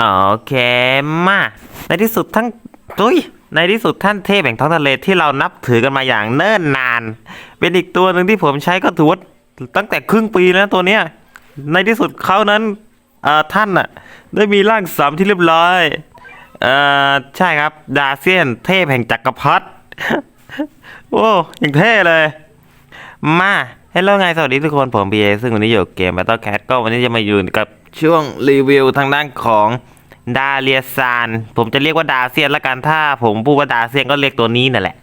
โอเคมาในที่สุดทั้งตุยในที่สุดท่านเทพแห่งท้องทะเลที่เรานับถือกันมาอย่างเนิ่นนาน เป็นอีกตัวหนึ่งที่ผมใช้ก็ถือว่าตั้งแต่ครึ่งปีแล้วตัวเนี้ยในที่สุดเขานั้นเอ่อท่านน่ะได้มีร่างสามที่เรียบร้อยเอ่อใช่ครับดาเซียนเทพแห่งจักรพรรดิโอ้ย่างเท่เลย มาเฮ้ยแล้วไงสวัสดีทุกคนผมพีเอซึ่งวันนี้อยู่กับเกม Battle Cat ก็วันนี้จะมาอยู่กับช่วงรีวิวทางด้านของ ดาเลียซาน ผมจะเรียกว่าดาเซียนละกันถ้า ผมพูดว่าดาเซียนก็เรียกตัวนี้นั่นแหละ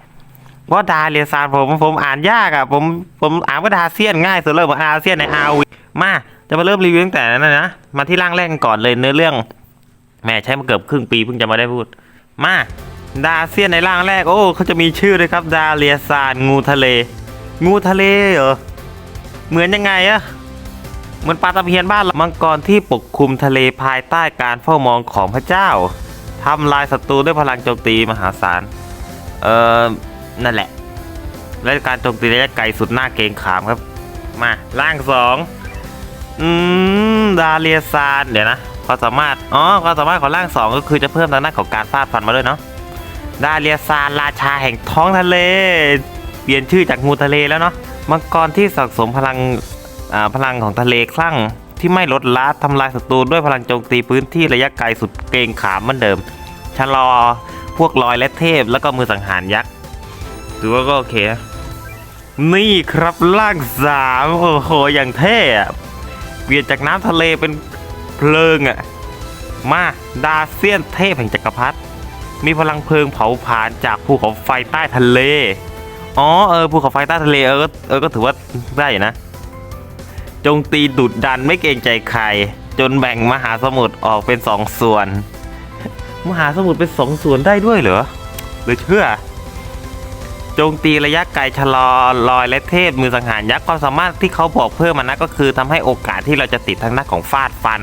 เพราะดาเลียซานผมผมอ่านยากอะผมผมอ่านว่าดาเซียนง่ายสุดเลยผมอาเซียนในอาวีมาจะมาเริ่มรีวิวตั้งแต่นั้นนะมาที่ร่างแรกก่อนเลยเนื้อเรื่องแม่ใช้มาเกือบครึ่งปีเพิ่งจะมาได้พูด มาดาเซียนในร่างแรก โอ้เขาจะมีชื่อเลยครับ ดาเลียซานงูทะเล งูทะเลเหรอเหมือนยังไงอะ เหมือนปลาตะเพียนบ้านเรามังกรที่ปกคลุมทะเลภายใต้การเฝ้ามองของพระเจ้าทำลายศัตรูด้วยพลังโจมตีมหาศาล เออนั่นแหละ และการโจมตีระยะไกลสุดหน้าเกงขามครับ มาร่างสองอืมดาเลียซานเดี๋ยวนะความสามารถ อ๋อความสามารถของร่างสองก็คือจะเพิ่มทางด้านของการฟาดฟันมาด้วยเนาะ ดาเลียซานราชาแห่งท้องทะเล เปลี่ยนชื่อจากงูทะเลแล้วเนาะ มังกรที่สะสมพลัง พลังของทะเลคลั่งที่ไม่ลดละทำลายศัตรูด้วยพลังโจมตีพื้นที่ระยะไกลสุดเกรงขามเหมือนเดิม ชะลอพวกลอยและเทพแล้วก็มือสังหารยักษ์ถือว่าก็โอเค นี่ครับร่างสามโอ้โหอย่างเท่เปลี่ยนจากน้ำทะเลเป็นเพลิงอะมาดาเซียนเทพแห่งจักรพรรดิมีพลังเพลิงเผาผลาญจากภูเขาไฟใต้ทะเล อ๋อเออภูเขาไฟใต้ทะเลเออเออก็ถือว่าได้อยู่นะ จงตีดุดดันไม่เกรงใจใคร จนแบ่งมหาสมุทรออกเป็นสองส่วน มหาสมุทรเป็นสองส่วนได้ด้วยเหรอหรือเชื่อ โจงตีระยะไกลชะลอลอยและเทพมือสังหารยักษ์ความสามารถที่เขาบอกเพิ่มมานะก็คือทำให้โอกาสที่เราจะติดทางด้านของฟาดฟัน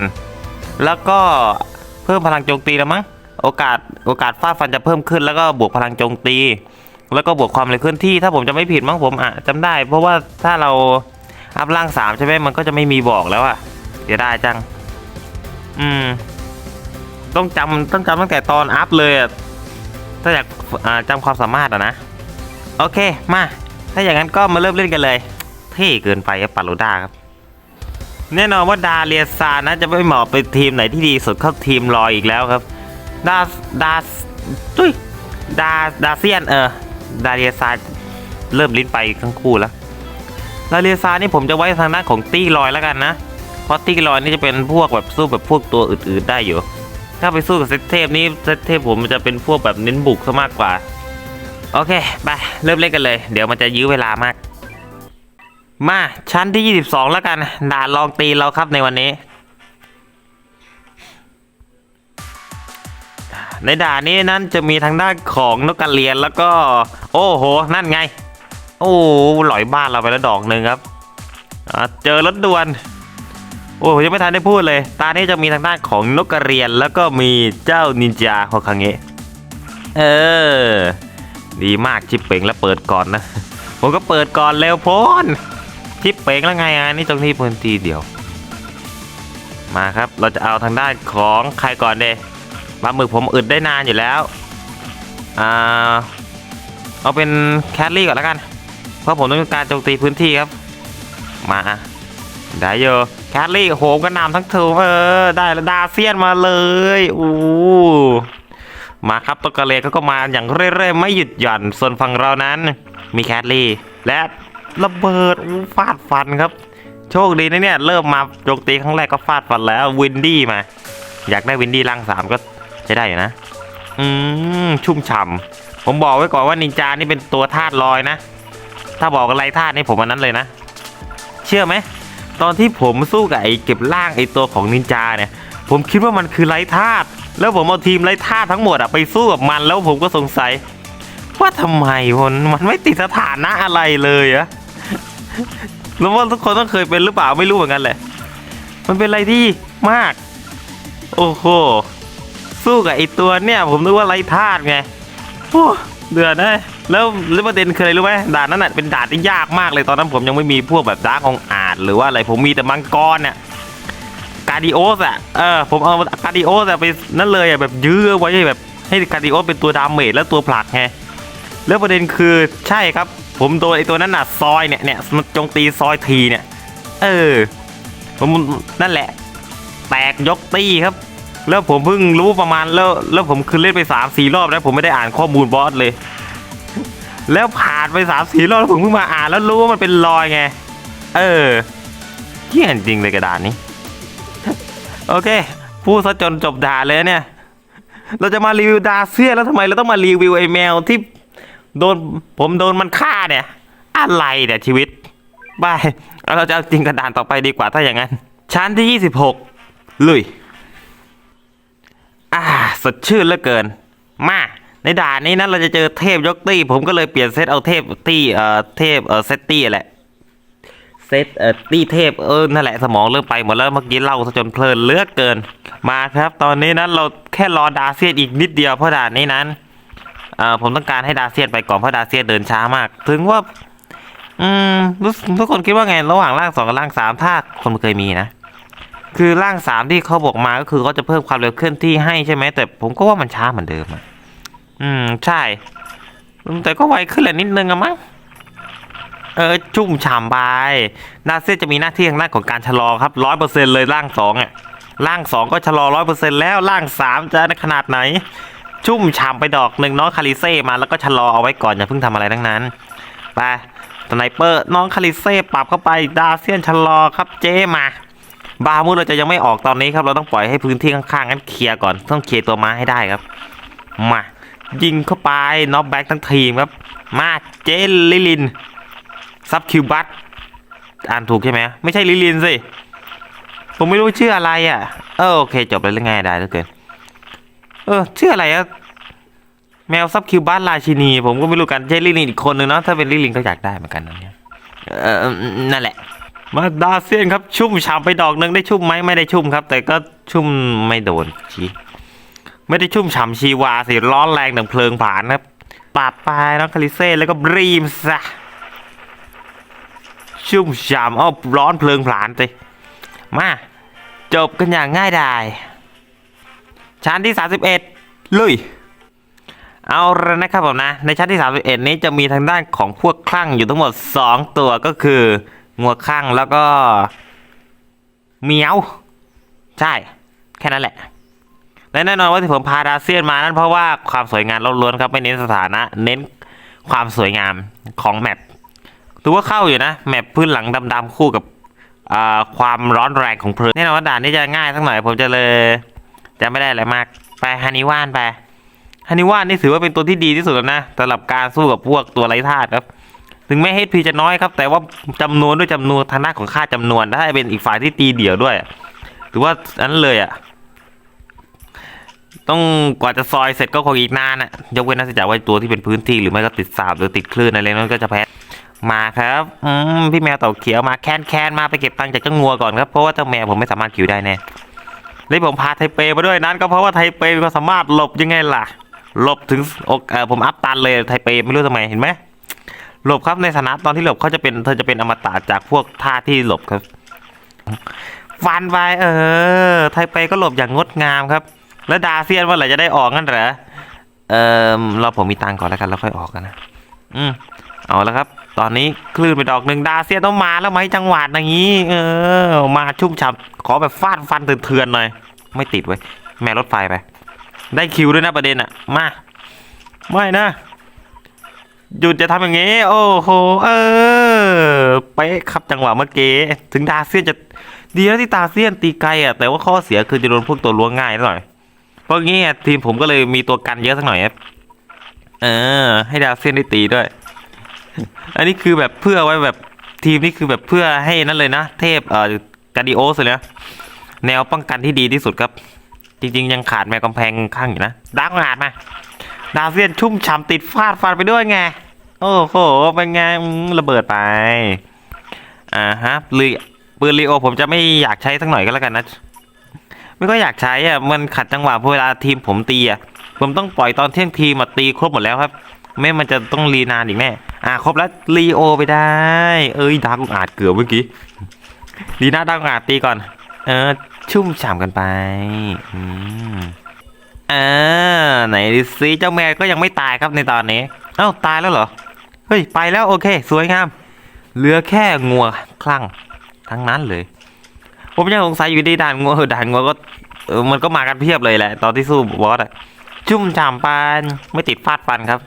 แล้วก็เพิ่มพลังโจมตีแล้วมั้งโอกาสโอกาสฟาดฟันจะเพิ่มขึ้น แล้วก็บวกพลังโจมตี แล้วก็บวกความเร็วเคลื่อนที่ถ้าผมจะไม่ผิดมั้งผมอะจำได้ เพราะว่าถ้าเรา อัพร่างสามใช่ไหมมันก็จะไม่มีบอกแล้วอะเดี๋ยวได้จัง อืม ต้องจำต้องจำตั้งแต่ตอนอัพเลยอะถ้าอยากจำความสามารถอะนะ โอเค มา ถ้าอย่างนั้นก็มาเริ่มเล่นกันเลย เท่เกินไปปาโลด้าครับ แน่นอนว่าดาเรียซานะจะไม่เหมาะเป็นทีมไหนที่ดีสุดเข้าทีมลอยอีกแล้วครับ ดา ดาตุ้ยดา ดาเซียน เออ ดาเรียซาเริ่มลิ้นไปทั้งคู่แล้ว ดาเรียซานี่ผมจะไว้ทางด้านของตี้ลอยแล้วกันนะ เพราะตี้ลอยนี่จะเป็นพวกแบบสู้แบบพวกตัวอื่นๆได้อยู่ ถ้าไปสู้กับเซตเทพนี่เซตเทพผมมันจะเป็นพวกแบบเน้นบุกซะมากกว่า โอเค ไป เริ่มเล่นกันเลย เดี๋ยวมันจะยื้อเวลามาก มาชั้นที่ 22 แล้วกันด่านลองตีเราครับในวันนี้ ในด่านนี้นั้นจะมีทางด้านของนกกระเรียนแล้วก็ โอ้โห นั่นไง โอ้หลอยบ้านเราไปแล้วดอกหนึ่งครับเจอรถด่วน โอ้ยังไม่ทันได้พูดเลย ตานี้จะมีทางด้านของนกกระเรียน แล้วก็มีเจ้านินจาโฮคังเงะเออ ดีมากชิปเป่งแล้วเปิดก่อนนะ ผมก็เปิดก่อนเร็วพ้นชิปเป่งแล้วไงอะนี่ตรงนี้พื้นที่เดียว มาครับเราจะเอาทางด้านของใครก่อนเดปลาหมึกผมอึดได้นานอยู่แล้วอ่าเอาเป็นแคทลี่ก่อนแล้วกัน เพราะผมต้องการโจมตีพื้นที่ครับ มาได้เยอะแคทลี่โหมกระหนำทั้งเทอเออได้ดาเซียนมาเลยอู้มาครับตัวกระเลก็ก็มาอย่างเรื่อยๆ ไม่หยุดหย่อน ส่วนฝั่งเรานั้น มีแคทลี่ และระเบิดฟาดฟันครับ โชคดีนะเนี่ย เริ่มมาโจมตีครั้งแรกก็ฟาดฟันแล้ววินดี้มา อยากได้วินดี้ร่างสามก็ใช้ได้อยู่นะ อืมชุ่มฉ่ำผมบอกไว้ก่อนว่านินจานี่เป็นตัวธาตุลอยนะ ถ้าบอกอะไรธาตุนี่ผมอันนั้นเลยนะ เชื่อไหม ตอนที่ผมสู้กับไอ้เก็บร่างไอ้ตัวของนินจาเนี่ย ผมคิดว่ามันคือไรธาตุ แล้วผมเอาทีมไรธาตุทั้งหมดอะไปสู้กับมันแล้วผมก็สงสัย ว่าทำไมมันมันไม่ติดสถานะอะไรเลยอะแล้วว่าทุกคนต้องเคยเป็นหรือเปล่าไม่รู้เหมือนกันแหละ มันเป็นอะไรที่มาก โอ้โห สู้กับไอตัวเนี่ย ผมนึกว่าไรธาตุไงโอ้เดือดนะ แล้วแล้วประเด็นคืออะไรรู้ไหมด่านนั้นน่ะเป็นด่านที่ยากมากเลยตอนนั้นผมยังไม่มีพวกแบบดาร์กของอาจหรือว่าอะไรผมมีแต่มังกรเนี่ยการดิโอสอะเออผมเอาการดิโอสอะไปนั่นเลยอะแบบยื้อไว้แบบให้การดิโอสเป็นตัวดาเมจและตัวผลักไงแล้วประเด็นคือใช่ครับ ผมโดนไอตัวนั้นน่ะซอยเนี่ยเนี่ยมันจงตีซอยทีเนี่ย เออ ผมนั่นแหละ แตกยกตีครับ แล้วผมเพิ่งรู้ประมาณแล้วแล้วผมคือเล่นไปสามสี่รอบแล้วผมไม่ได้อ่านข้อมูลบอสเลย แล้วผ่านไปสามสี่รอบแล้วผมเพิ่งมาอ่านแล้วรู้ว่ามันเป็นรอยไง เออเที่ยนจริงเลยกระดานนี้ โอเค พูดซะจนจบด่าเลยเนี่ย เราจะมารีวิวดาเซียแล้วทำไมเราต้องมารีวิวไอ้แมวที่โดนผมโดนมันฆ่าเนี่ย อะไรเนี่ยชีวิตบายเราจะเอาจริงกระดานต่อไปดีกว่าถ้าอย่างนั้น ชั้นที่ 26 ลุย อ่า สดชื่นเหลือเกิน มา ในด่านนี้นั้นเราจะเจอเทพยกตี้ ผมก็เลยเปลี่ยนเซตเอาเทพตี้เอ่อเทพเอ่อเซตตี้แหละเซตเอ่อตี้เทพเออนั่นแหละสมองเริ่มไปหมดแล้วเมื่อกี้เล่าซะจนเพลินเลือกเกินมาครับ ตอนนี้นั้นเราแค่รอดาเซียนอีกนิดเดียวเพราะด่านนี้นั้นเอ่อผมต้องการให้ดาเซียนไปก่อนเพราะดาเซียนเดินช้ามาก ถึงว่า อืมทุกคนคิดว่าไงระหว่างร่างสองกับร่างสามถ้าคนเคยมีนะคือร่างสามที่เขาบอกมาก็คือเขาจะเพิ่มความเร็วเคลื่อนที่ให้ใช่ไหมแต่ผมก็ว่ามันช้าเหมือนเดิมอะ อืม ใช่ แต่ก็ไวขึ้นแหละนิดนึงอะมั้ง เออ ชุ่มฉ่ำไปดาเซียจะมีหน้าที่ทางด้านของการชะลอครับร้อยเปอร์เซ็นเลยร่างสองอะร่างสองก็ชะลอร้อยเปอร์เซ็นแล้วร่างสามจะขนาดไหน ชุ่มฉ่ำไปดอกหนึ่งน้องคาริเซ่มาแล้วก็ชะลอเอาไว้ก่อนอย่าเพิ่งทำอะไรทั้งนั้น ไปสไนเปอร์น้องคาริเซ่ปรับเข้าไปดาเซียนชะลอครับเจมาบามูเราจะยังไม่ออกตอนนี้ครับ เราต้องปล่อยให้พื้นที่ข้างๆนั้นเคลียร์ก่อน ต้องเคลียร์ตัวม้าให้ได้ครับ มา ยิงเข้าไปน็อกแบ็กทั้งทีมครับ มาเจลิลิน ซับคิวบัตอ่านถูกใช่ไหมไม่ใช่ลิลินสิ ผมไม่รู้ชื่ออะไรอะ เออโอเค จบแล้วง่ายได้เหลือเกิน เออ ชื่ออะไรอะแมวซับคิวบัตราชินี ผมก็ไม่รู้กันใช่ลิลินอีกคนนึงเนาะถ้าเป็นลิลินก็อยากได้เหมือนกันนะเนี่ยเออนั่นแหละ มาดาเซียนครับชุ่มฉ่ำไปดอกหนึ่งได้ชุ่มไหมไม่ได้ชุ่มครับ แต่ก็ชุ่มไม่โดนชี ไม่ได้ชุ่มฉ่ำชีวาสิร้อนแรงดังเพลิงผานครับปาดไปน้องคาริเซ่แล้วก็บรีมซะชุ่มฉ่ำอ้อร้อนเพลิงผาญสิมาจบกันอย่างง่ายดายชั้นที่ 31 ลุย เอาละนะครับผมนะ ในชั้นที่ 31 นี้จะมีทางด้านของพวกคลั่งอยู่ทั้งหมด 2 ตัวก็คืองัวคลั่งแล้วก็เมียว ใช่ แค่นั้นแหละ และแน่นอนว่าที่ผมพาดาเซียนมานั้นเพราะว่าความสวยงามล้วนๆครับไม่เน้นสถานะ เน้นความสวยงามของแมปถือว่าเข้าอยู่นะ แมปพื้นหลังดำๆคู่กับความร้อนแรงของเพลิงแน่นอนว่าด่านนี้จะง่ายสักหน่อยผมจะเลยจะไม่ได้อะไรมากไปฮันนิว่านไปฮันนิว่านนี่ถือว่าเป็นตัวที่ดีที่สุดนะสำหรับการสู้กับพวกตัวไร้ธาตุครับ ถึงแม้เฮดพีจะน้อยครับ แต่ว่าจำนวนด้วยจำนวนทางด้านของค่าจำนวนถ้าเป็นอีกฝ่ายที่ตีเดี่ยวด้วย ถือว่าอันนั้นเลยอะ ต้องกว่าจะซอยเสร็จก็คงอีกนานอะยกเว้นนักศึกษาว่าตัวที่เป็นพื้นที่หรือไม่ก็ติดสาบหรือติดคลื่นอะไรนั้นก็จะแพ้มาครับอืมพี่แมวเต่าเขียวมาแค้นแคนมาไปเก็บตังค์จากเจ้างัวก่อนครับเพราะว่าเจ้าแมวผมไม่สามารถคิวได้แน่เลยผมพาไทเปมาด้วยนั้น ก็เพราะว่าไทเปมีความสามารถหลบยังไงล่ะ หลบถึงอกเออผมอัพตันเลยไทเปไม่รู้ทำไมเห็นไหมหลบครับในฐานะตอนที่หลบเขาจะเป็นเธอจะเป็นอมตะจากพวกท่าที่หลบครับฟันไปเออ ไทเปก็หลบอย่างงดงามครับ แล้วดาเซียนว่าไหรจะได้ออกงั้นเหรอ เออเราผมมีตังก่อนแล้วกันแล้วค่อยออกกันนะ อืม เอาแล้วครับ ตอนนี้คลื่นไปดอกหนึ่งดาเซียนต้องมาแล้วไหมจังหวัดอย่างนี้ เออ มาชุ่มฉ่ำขอแบบฟาดฟันเถื่อนๆหน่อย ไม่ติดไว้แม่รถไฟไป ได้คิวด้วยนะประเด็นอะมา ไม่นะ หยุดจะทำอย่างนี้ โอ้โห เออเป๊ะครับจังหวะเมื่อกี้ ถึงดาเซียนจะดีนะที่ตาเซียนตีไกลอะแต่ว่าข้อเสียคือจะโดนพวกตัวล้วงง่ายหน่อย เพราะงี้ทีมผมก็เลยมีตัวกันเยอะสักหน่อยครับเออ ให้ดาวเซียนได้ตีด้วย อันนี้คือแบบเพื่อไว้แบบทีมนี่คือแบบเพื่อให้นั่นเลยนะ เทพเอ่อกาดิโอสเลยนะแนวป้องกันที่ดีที่สุดครับ จริง ๆ ยังขาดแมวกำแพงข้างอยู่นะดักงาดมาดาวเซียนชุ่มฉ่ำติดฟาดฟันไปด้วยไง โอ้โห เป็นไงระเบิดไป อ่าฮะปืนปืนลีโอผมจะไม่อยากใช้สักหน่อยก็แล้วกันนะ ไม่ก็อยากใช้อะมันขัดจังหวะเวลาทีมผมตีอะผมต้องปล่อยตอนเที่ยงทีมาตีครบหมดแล้วครับไม่มันจะต้องรีนานอีกแน่อ่าครบแล้วรีโอไปได้ เอ้ยดาวอาจเกือบเมื่อกี้ดีนะดาวอาจตีก่อน เออ ชุ่มฉ่ำกันไปอืมอ่าไหนดูซิเจ้าแมวก็ยังไม่ตายครับในตอนนี้ เอ้าตายแล้วเหรอ เฮ้ย ไปแล้วโอเค สวยงาม เหลือแค่งัวคลั่งทั้งนั้นเลย ผมยังสงสัยอยู่ดีด่านงัวเออด่านงัวก็เออมันก็มากันเพียบเลยแหละ ตอนที่สู้บอสอะชุ่มฉ่ำปานไม่ติดฟาดฟันครับ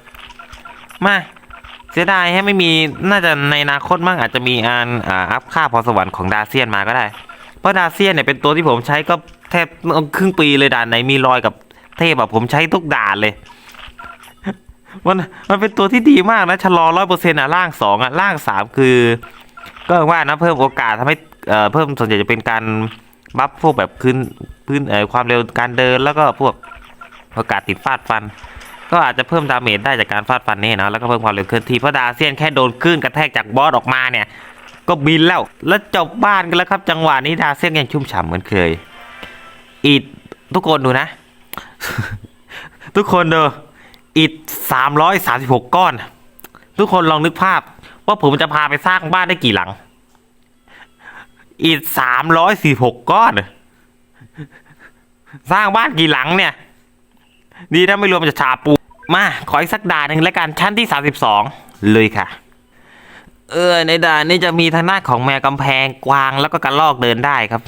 มาเสียดายให้ไม่มีน่าจะในอนาคตมั่งอาจจะมีอันอ่าอัพค่าพรสวรรค์ของดาเซียนมาก็ได้ เพราะดาเซียนเนี่ยเป็นตัวที่ผมใช้ก็แทบครึ่งปีเลยด่านไหนมีรอยกับเทพแบบผมใช้ทุกด่านเลย มันมันเป็นตัวที่ดีมากนะชะลอร้อยเปอร์เซ็นต์อะล่างสองอะล่างสามคือ ก็ว่านะเพิ่มโอกาสทำให้ เอ่อเพิ่มส่วนใหญ่จะเป็นการบัฟพวกแบบพื้นพื้นเอ่อความเร็วการเดินแล้วก็พวกโอกาสติดฟาดฟัน ก็อาจจะเพิ่มดาเมจได้จากการฟาดฟันนี่นะแล้วก็เพิ่มความเร็วเคลื่อนที่เพราะดาเซียนแค่โดนคลื่นกระแทกจากบอสออกมาเนี่ย ก็บินแล้วแล้วจบบ้านกันแล้วครับ จังหวะนี้ดาเซียนยังชุ่มฉ่ำเหมือนเคย อีดทุกคนดูนะ ทุกคนดูอิดสามร้อยสามสิบหกก้อน ทุกคนลองนึกภาพ ว่าผมจะพาไปสร้างบ้านได้กี่หลัง อิดสามร้อยสี่หกก้อนสร้างบ้านกี่หลังเนี่ย ดีนะไม่รวมจะชาปู มา ขออีกสักด่านหนึ่งแล้วกันชั้นที่สามสิบสองเลยค่ะ เออ ในด่านนี้จะมีทางหน้าของแมวกำแพงกวางแล้วก็กระรอกเดินได้ครับ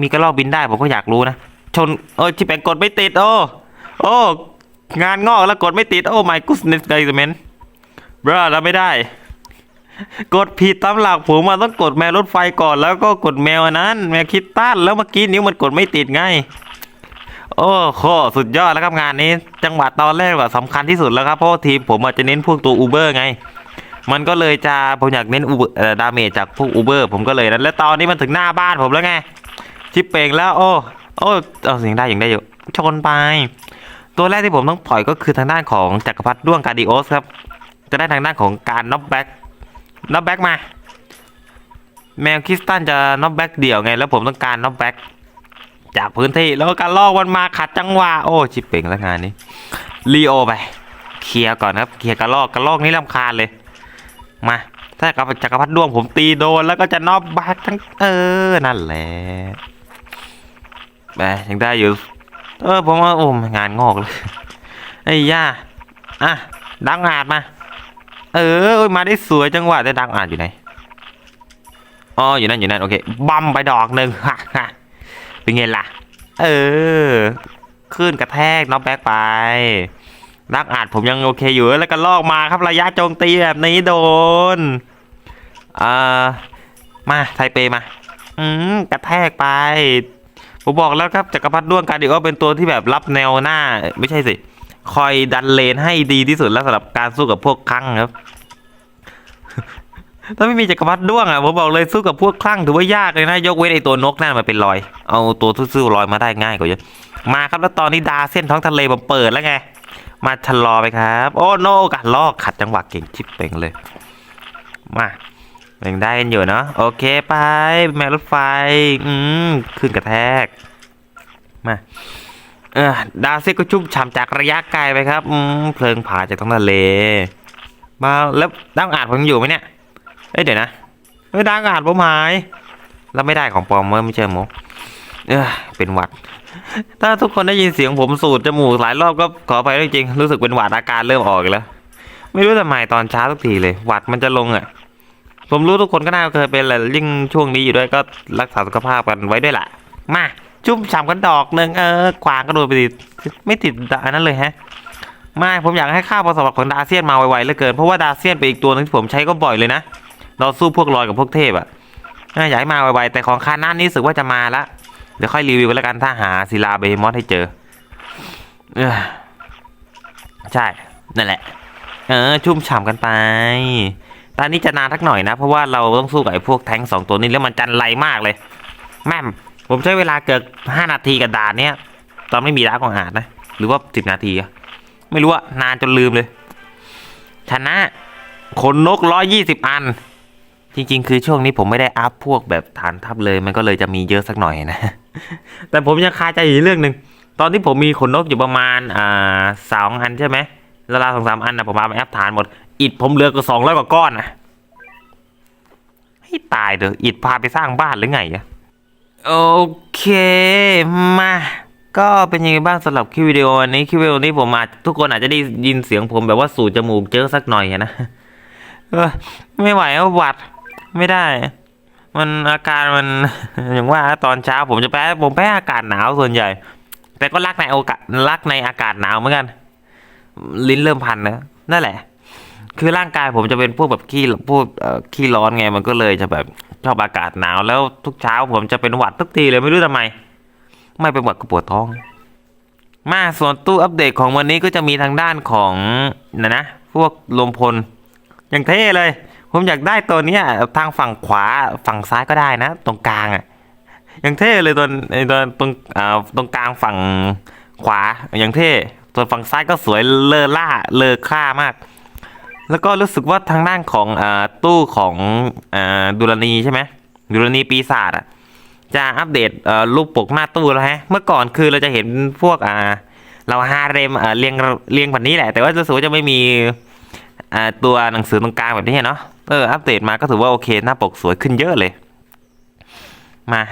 มีกระรอกบินได้ผมก็อยากรู้นะ ชนโอ้ที่แปงกดไม่ติด โอ้โอ้งานงอกแล้วกดไม่ติด โอ้ my goodness g u y s m a n บราแล้วไม่ได้ กดผิดตามหลักผมมาต้องกดแมวรถไฟก่อนแล้วก็กดแมวอันนั้น แมวคิดตันแล้วเมื่อกี้นิ้วมันกดไม่ติดไง โอ้โหสุดยอดแล้วครับงานนี้ จังหวะตอนแรกว่าสำคัญที่สุดแล้วครับเพราะทีมผมอาจจะเน้นพวกตัวอูเบอร์ไง มันก็เลยจะผมอยากเน้นอูเอ่อดาเมจจากพวกอูเบอร์ผมก็เลยนั้นแล้วตอนนี้มันถึงหน้าบ้านผมแล้วไงชิปเป่งแล้วโอ้โอ้เอาเสียงได้อย่างได้อยู่ชนไป ตัวแรกที่ผมต้องปล่อยก็คือทางด้านของจักรพรรดิด้วงการดิโอสครับจะได้ทางด้านของการน็อกแบ็ก น็อกแบ็กมา แมวคริสตันจะน็อกแบ็กเดี่ยวไง แล้วผมต้องการน็อกแบ็กจากพื้นที่แล้วการลอกมันมาขัดจังหวะโอ้ชิปเป่งแล้วงานนี้รีโอไป เคลียร์ก่อนครับเคลียร์กระลอกกระลอกนี่ลำคาญเลย มา ถ้ากับจักรพรรดิด้วงผมตีโดนแล้วก็จะน็อกแบ็กทั้งเออนั่นแหละแหมยังได้อยู่เออผมว่าโอ้งานงอกเลยไอ้ย่าอะดังอาจมา เออ มาได้สวยจังหวะแต่ดังอ่าจอยู่ไหน อ๋อ อยู่นั่นอยู่นั่นโอเค บัมไปดอกหนึ่งฮะฮะเป็นไงล่ะ เออ ขึ้นกระแทกน็อกแบ็กไปดักอาจผมยังโอเคอยู่แล้วก็ลอกมาครับระยะโจมตีแบบนี้โดน อ่า มาไทเปมา อืมกระแทกไป ผมบอกแล้วครับจักรพรรดิด้วงการดิโอเป็นตัวที่แบบรับแนวหน้า ไม่ใช่สิ คอยดันเลนให้ดีที่สุดแล้วสำหรับการสู้กับพวกคลั่งครับ ถ้าไม่มีจักรพรรดิด้วงอะผมบอกเลยสู้กับพวกคลั่งถือว่ายากเลยนะ ยกเว้นไอตัวนกนั่นมาเป็นรอย เอาตัวซื่อๆลอยมาได้ง่ายกว่าเยอะมาครับแล้วตอนนี้ดาเส้นท้องทะเลผมเปิดแล้วไง มาชะลอไปครับ โอ้โนกันลอกขัดจังหวะเก่งชิบเป่งเลย มายังได้กันอยู่เนาะโอเคไปแม่รถไฟ อืมขึ้นกระแทก มา เออดาเซ่ก็ชุ่มฉ่ำจากระยะไกลไปครับอืมเพลิงผาจากท้องทะเล มาแล้วดังอาจผมอยู่ไหมเนี่ยเอ้ยเดี๋ยวนะเอ้ยดังอาจผมหายแล้วไม่ได้ของปลอมเมื่อไม่เจอหมูเออเป็นหวัด ถ้าทุกคนได้ยินเสียงผมสูดจมูกหลายรอบก็ขอไปด้วยจริงรู้สึกเป็นหวัดอาการเริ่มออกอีกแล้ว ไม่รู้ทำไมตอนเช้าทุกทีเลย หวัดมันจะลงอะ ผมรู้ทุกคนก็น่าเคยเป็นแหละยิ่งช่วงนี้อยู่ด้วยก็รักษาสุขภาพกันไว้ด้วยแหละมา ชุ่มฉ่ำกันดอกหนึ่งเออกวางก็โดนไปติดไม่ติดอันนั้นเลยฮะไม่ผมอยากให้ค่าพอสมบัติของดาเซียนมาไวๆเหลือเกินเพราะว่าดาเซียนเป็นอีกตัวนึงที่ผมใช้ก็บ่อยเลยนะเราสู้พวกลอยกับพวกเทพอะอะอยากให้มาไวๆแต่ของคาน่านี่รู้สึกว่าจะมาละเดี๋ยวค่อยรีวิวแล้วกันถ้าหาศิลาเบมอสให้เจอออใช่นั่นแหละ เออ ชุ่มฉ่ำกันไปตอนนี้จะนานทักหน่อยนะ เพราะว่าเราต้องสู้กับไอ้พวกแท้งสองตัวนี้แล้วมันจันไรมากเลย แม่ม ผมใช้เวลาเกือบห้านาทีกับด่านเนี้ย ตอนไม่มีร้าของอาหารนะ หรือว่าสิบนาทีอะไม่รู้อะนานจนลืมเลย ชนะขนนกร้อยยี่สิบอัน จริง ๆ คือช่วงนี้ผมไม่ได้อัพพวกแบบฐานทัพเลย มันก็เลยจะมีเยอะสักหน่อยนะ แต่ผมยังคาใจอยู่เรื่องหนึ่งตอนที่ผมมีขนนกอยู่ประมาณอ่าสองอันใช่ไหมล้วลาสองสามอันนะผมเอาไปแอปฐานหมด อิดผมเหลือก็สองร้อยกว่าก้อนนะให้ตายเถอะอิดพาไปสร้างบ้านหรือไงอะ โอเคมา ก็เป็นยังไงบ้างสำหรับคลิปวิดีโอนี้คลิปวิดีโอนี้ผมอาจทุกคนอาจจะได้ยินเสียงผมแบบว่าสูดจมูกเจอสักหน่อยนะไม่ไหวเอาหวัดไม่ได้ มันอาการมันอย่างว่าตอนเช้าผมจะแพ้ผมแพ้อากาศหนาวส่วนใหญ่ แต่ก็รักในโอกาสรักในอากาศหนาวเหมือนกัน ลิ้นเริ่มพันนะนั่นแหละ คือร่างกายผมจะเป็นพวกแบบขี้พวกขี้ร้อนไงมันก็เลยจะแบบ ชอบอากาศหนาวแล้วทุกเช้าผมจะเป็นหวัดทุกทีเลยไม่รู้ทำไม ไม่เป็นหวัดก็ปวดท้อง มาส่วนตู้อัปเดตของวันนี้ก็จะมีทางด้านของนะนะพวกลมพล อย่างเท่เลย ผมอยากได้ตัวนี้ทางฝั่งขวาฝั่งซ้ายก็ได้นะ ตรงกลางอะอย่างเท่เลยตัวไอตัวตรงอ่าตรงกลางฝั่งขวาอย่างเท่ส่วนฝั่งซ้ายก็สวยเลอล่าเลอค่ามาก แล้วก็รู้สึกว่าทางด้านของอตู้ของอดุลนีใช่ไหมดุลนีปีศาจอะจะอัปเดตรูปปกหน้าตู้แล้วฮะ เมื่อก่อนคือเราจะเห็นพวกอ่าเราฮาเรมเรียงเรียงแบบนี้แหละ แต่ว่ารู้สึกว่าจะไม่มีตัวหนังสือตรงกลางแบบนี้เนาะเอออัปเดตมาก็ถือว่าโอเคหน้าปกสวยขึ้นเยอะเลย มา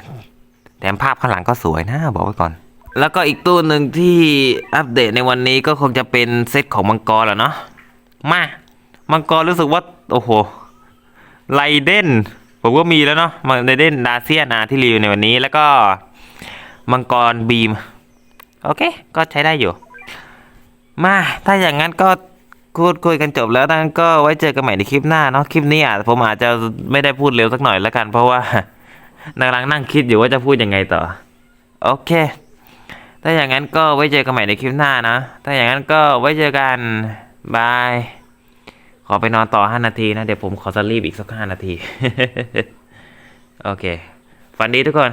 แถมภาพข้างหลังก็สวยนะบอกไว้ก่อน แล้วก็อีกตู้หนึ่งที่อัปเดตในวันนี้ก็คงจะเป็นเซตของมังกรแหละเนาะมา มังกรรู้สึกว่า โอ้โห ไลเดนผมก็มีแล้วเนาะมังไลเดนดาเซียนอาที่รีวิวในวันนี้แล้วก็ มังกรบีม โอเค ก็ใช้ได้อยู่ มา ถ้าอย่างนั้นก็พูดคุยกันจบแล้วนั้นก็ไว้เจอกันใหม่ในคลิปหน้าเนาะคลิปนี้อาจผมอาจจะไม่ได้พูดเร็วสักหน่อยแล้วกัน เพราะว่ากำลังนั่งคิดอยู่ว่าจะพูดยังไงต่อ โอเค ถ้าอย่างนั้นก็ไว้เจอกันใหม่ในคลิปหน้านะ ถ้าอย่างนั้นก็ไว้เจอกันบาย ขอไปนอนต่อ5นาทีนะ เดี๋ยวผมขอสลีปอีกสัก5นาที โอเค ฝันดีทุกคน